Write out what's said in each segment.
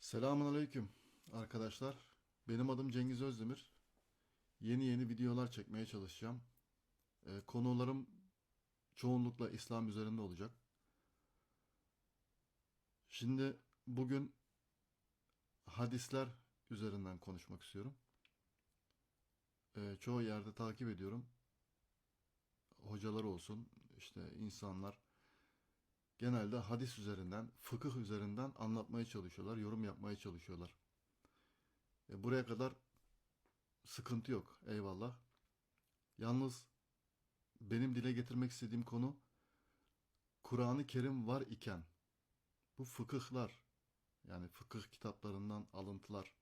Selamun Aleyküm arkadaşlar. Benim adım Cengiz Özdemir. Yeni yeni videolar çekmeye çalışacağım. Ee, konularım çoğunlukla İslam üzerinde olacak. Şimdi bugün hadisler üzerinden konuşmak istiyorum. Ee, çoğu yerde takip ediyorum. Hocalar olsun, işte insanlar genelde hadis üzerinden, fıkıh üzerinden anlatmaya çalışıyorlar, yorum yapmaya çalışıyorlar. E, buraya kadar sıkıntı yok, eyvallah. Yalnız benim dile getirmek istediğim konu Kur'an-ı Kerim var iken bu fıkıhlar yani fıkıh kitaplarından alıntılar,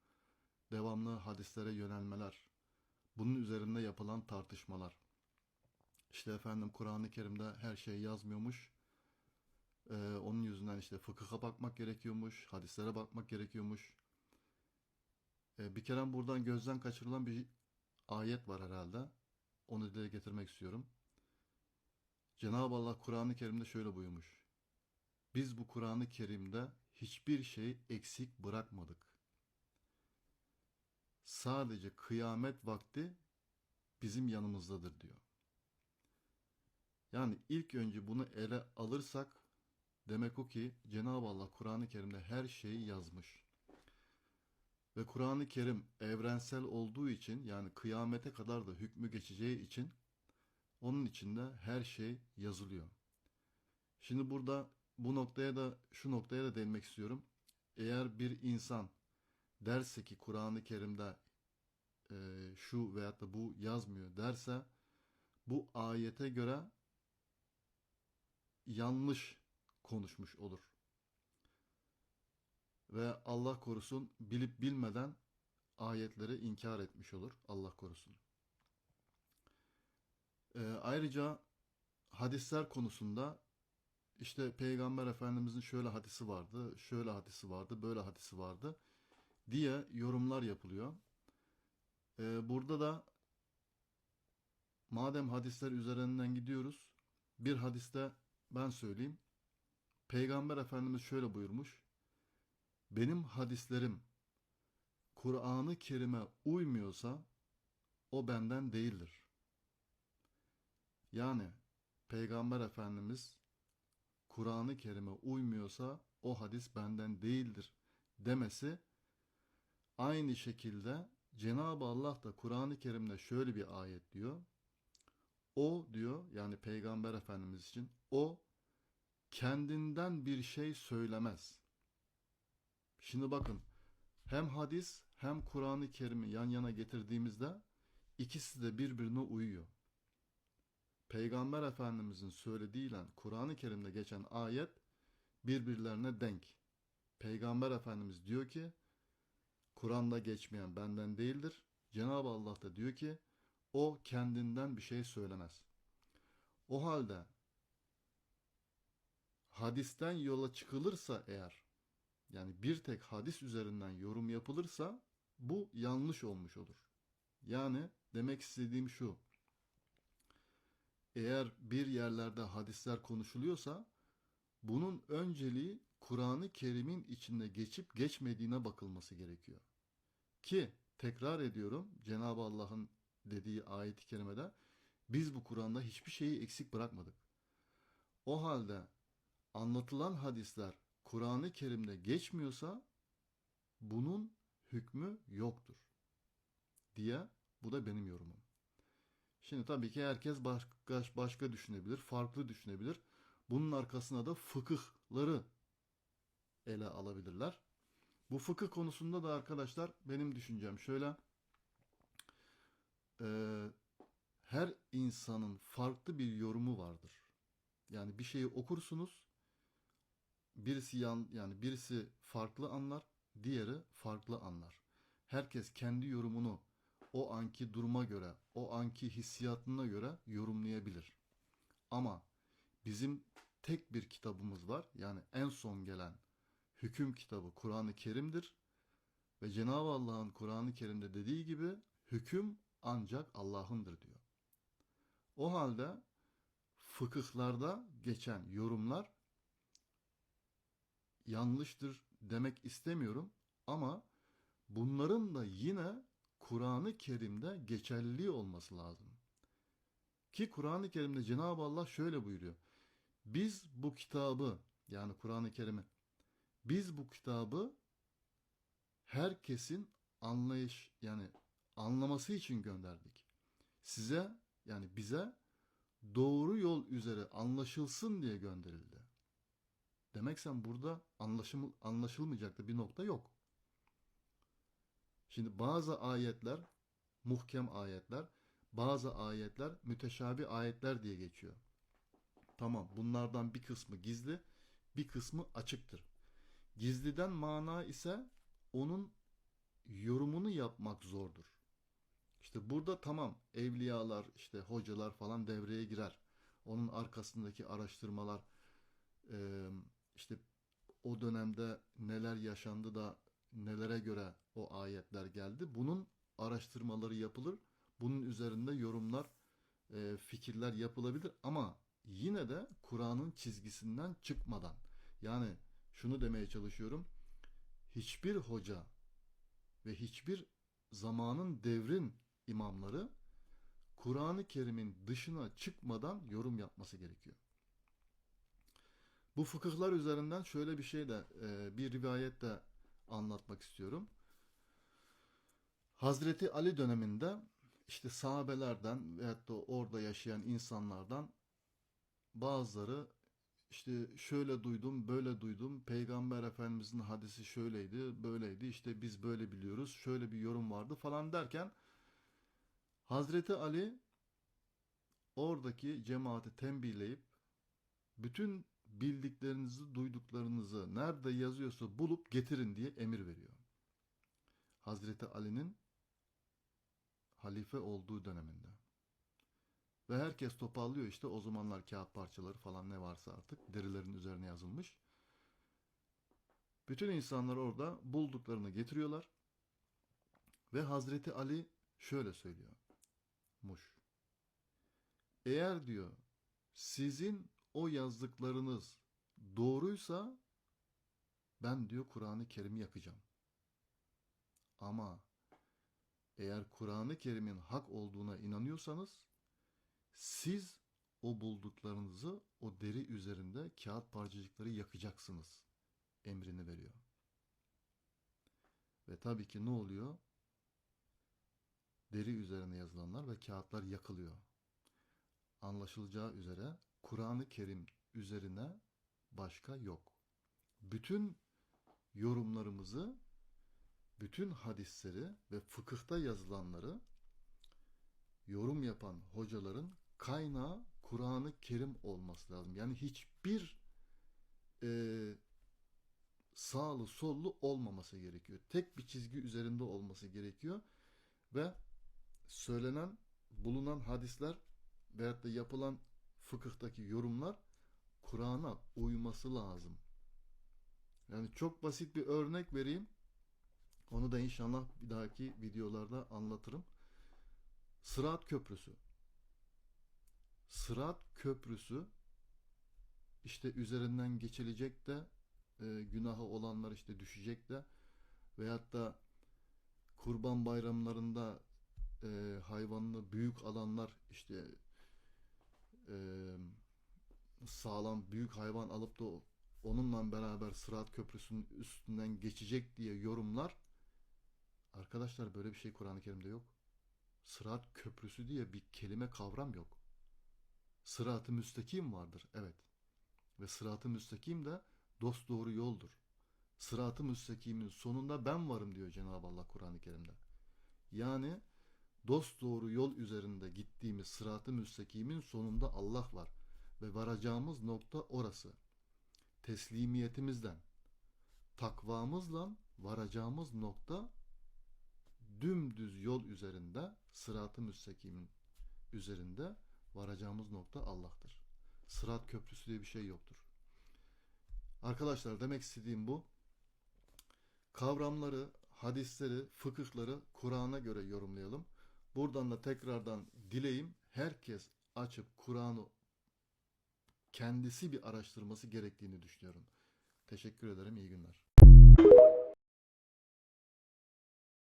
devamlı hadislere yönelmeler, bunun üzerinde yapılan tartışmalar. İşte efendim Kur'an-ı Kerim'de her şey yazmıyormuş. Ee, onun yüzünden işte fıkıha bakmak gerekiyormuş, hadislere bakmak gerekiyormuş. Ee, bir kere buradan gözden kaçırılan bir ayet var herhalde. Onu dile getirmek istiyorum. Cenab-ı Allah Kur'an-ı Kerim'de şöyle buyurmuş. Biz bu Kur'an-ı Kerim'de hiçbir şey eksik bırakmadık. Sadece kıyamet vakti bizim yanımızdadır diyor. Yani ilk önce bunu ele alırsak Demek o ki Cenab-ı Allah Kur'an-ı Kerim'de her şeyi yazmış. Ve Kur'an-ı Kerim evrensel olduğu için yani kıyamete kadar da hükmü geçeceği için onun içinde her şey yazılıyor. Şimdi burada bu noktaya da şu noktaya da değinmek istiyorum. Eğer bir insan derse ki Kur'an-ı Kerim'de e, şu veyahut da bu yazmıyor derse bu ayete göre yanlış konuşmuş olur. Ve Allah korusun bilip bilmeden ayetleri inkar etmiş olur. Allah korusun. Ee, ayrıca hadisler konusunda işte Peygamber Efendimizin şöyle hadisi vardı, şöyle hadisi vardı, böyle hadisi vardı diye yorumlar yapılıyor. Ee, burada da madem hadisler üzerinden gidiyoruz, bir hadiste ben söyleyeyim. Peygamber Efendimiz şöyle buyurmuş. Benim hadislerim Kur'an-ı Kerim'e uymuyorsa o benden değildir. Yani Peygamber Efendimiz Kur'an-ı Kerim'e uymuyorsa o hadis benden değildir demesi aynı şekilde Cenab-ı Allah da Kur'an-ı Kerim'de şöyle bir ayet diyor. O diyor yani Peygamber Efendimiz için o kendinden bir şey söylemez. Şimdi bakın hem hadis hem Kur'an-ı Kerim'i yan yana getirdiğimizde ikisi de birbirine uyuyor. Peygamber Efendimizin söylediğiyle Kur'an-ı Kerim'de geçen ayet birbirlerine denk. Peygamber Efendimiz diyor ki Kur'an'da geçmeyen benden değildir. Cenab-ı Allah da diyor ki o kendinden bir şey söylemez. O halde hadisten yola çıkılırsa eğer yani bir tek hadis üzerinden yorum yapılırsa bu yanlış olmuş olur. Yani demek istediğim şu. Eğer bir yerlerde hadisler konuşuluyorsa bunun önceliği Kur'an-ı Kerim'in içinde geçip geçmediğine bakılması gerekiyor. Ki tekrar ediyorum Cenab-ı Allah'ın dediği ayet-i kerimede biz bu Kur'an'da hiçbir şeyi eksik bırakmadık. O halde anlatılan hadisler Kur'an-ı Kerim'de geçmiyorsa bunun hükmü yoktur diye bu da benim yorumum. Şimdi tabii ki herkes başka, başka düşünebilir, farklı düşünebilir. Bunun arkasına da fıkıhları ele alabilirler. Bu fıkıh konusunda da arkadaşlar benim düşüncem şöyle. E, her insanın farklı bir yorumu vardır. Yani bir şeyi okursunuz, birisi yan yani birisi farklı anlar, diğeri farklı anlar. Herkes kendi yorumunu o anki duruma göre, o anki hissiyatına göre yorumlayabilir. Ama bizim tek bir kitabımız var. Yani en son gelen hüküm kitabı Kur'an-ı Kerim'dir. Ve Cenab-ı Allah'ın Kur'an-ı Kerim'de dediği gibi hüküm ancak Allah'ındır diyor. O halde fıkıhlarda geçen yorumlar yanlıştır demek istemiyorum Ama bunların da yine Kur'an-ı Kerim'de geçerliliği olması lazım. Ki Kur'an-ı Kerim'de Cenab-ı Allah şöyle buyuruyor. Biz bu kitabı yani Kur'an-ı Kerim'i biz bu kitabı herkesin anlayış yani anlaması için gönderdik. Size yani bize doğru yol üzere anlaşılsın diye gönderildi. Demek sen burada anlaşım, anlaşılmayacak da bir nokta yok. Şimdi bazı ayetler muhkem ayetler, bazı ayetler müteşabi ayetler diye geçiyor. Tamam bunlardan bir kısmı gizli, bir kısmı açıktır. Gizliden mana ise onun yorumunu yapmak zordur. İşte burada tamam evliyalar, işte hocalar falan devreye girer. Onun arkasındaki araştırmalar, e, işte o dönemde neler yaşandı da nelere göre o ayetler geldi. Bunun araştırmaları yapılır. Bunun üzerinde yorumlar, e, fikirler yapılabilir ama yine de Kur'an'ın çizgisinden çıkmadan. Yani şunu demeye çalışıyorum. Hiçbir hoca ve hiçbir zamanın devrin imamları Kur'an-ı Kerim'in dışına çıkmadan yorum yapması gerekiyor. Bu fıkıhlar üzerinden şöyle bir şey de e, bir rivayet de anlatmak istiyorum. Hazreti Ali döneminde işte sahabelerden veyahut da orada yaşayan insanlardan bazıları işte şöyle duydum, böyle duydum. Peygamber Efendimizin hadisi şöyleydi, böyleydi. İşte biz böyle biliyoruz. Şöyle bir yorum vardı falan derken Hazreti Ali oradaki cemaati tembihleyip bütün bildiklerinizi, duyduklarınızı nerede yazıyorsa bulup getirin diye emir veriyor. Hazreti Ali'nin halife olduğu döneminde. Ve herkes toparlıyor işte o zamanlar kağıt parçaları falan ne varsa artık derilerin üzerine yazılmış. Bütün insanlar orada bulduklarını getiriyorlar. Ve Hazreti Ali şöyle söylüyor. Muş. Eğer diyor sizin o yazdıklarınız doğruysa ben diyor Kur'an-ı Kerim'i yakacağım. Ama eğer Kur'an-ı Kerim'in hak olduğuna inanıyorsanız siz o bulduklarınızı o deri üzerinde kağıt parçacıkları yakacaksınız emrini veriyor. Ve tabii ki ne oluyor? Deri üzerine yazılanlar ve kağıtlar yakılıyor. Anlaşılacağı üzere Kur'an-ı Kerim üzerine başka yok. Bütün yorumlarımızı, bütün hadisleri ve fıkıhta yazılanları yorum yapan hocaların kaynağı Kur'an-ı Kerim olması lazım. Yani hiçbir e, sağlı sollu olmaması gerekiyor. Tek bir çizgi üzerinde olması gerekiyor ve söylenen, bulunan hadisler veyahut da yapılan fıkıhtaki yorumlar Kur'an'a uyması lazım. Yani çok basit bir örnek vereyim. Onu da inşallah bir dahaki videolarda anlatırım. Sırat Köprüsü. Sırat Köprüsü işte üzerinden geçilecek de e, günahı olanlar işte düşecek de veyahut da kurban bayramlarında e, hayvanlı büyük alanlar işte sağlam büyük hayvan alıp da onunla beraber Sırat Köprüsü'nün üstünden geçecek diye yorumlar arkadaşlar böyle bir şey Kur'an-ı Kerim'de yok. Sırat Köprüsü diye bir kelime kavram yok. Sırat-ı müstakim vardır. Evet. Ve sırat-ı müstakim de dost doğru yoldur. Sırat-ı müstakimin sonunda ben varım diyor Cenab-ı Allah Kur'an-ı Kerim'de. Yani dost doğru yol üzerinde gittiğimiz sırat-ı müstakimin sonunda Allah var. Ve varacağımız nokta orası. Teslimiyetimizden, takvamızla varacağımız nokta dümdüz yol üzerinde, sırat-ı müstakimin üzerinde varacağımız nokta Allah'tır. Sırat köprüsü diye bir şey yoktur. Arkadaşlar demek istediğim bu. Kavramları, hadisleri, fıkıhları Kur'an'a göre yorumlayalım. Buradan da tekrardan dileyim herkes açıp Kur'an'ı kendisi bir araştırması gerektiğini düşünüyorum. Teşekkür ederim. İyi günler.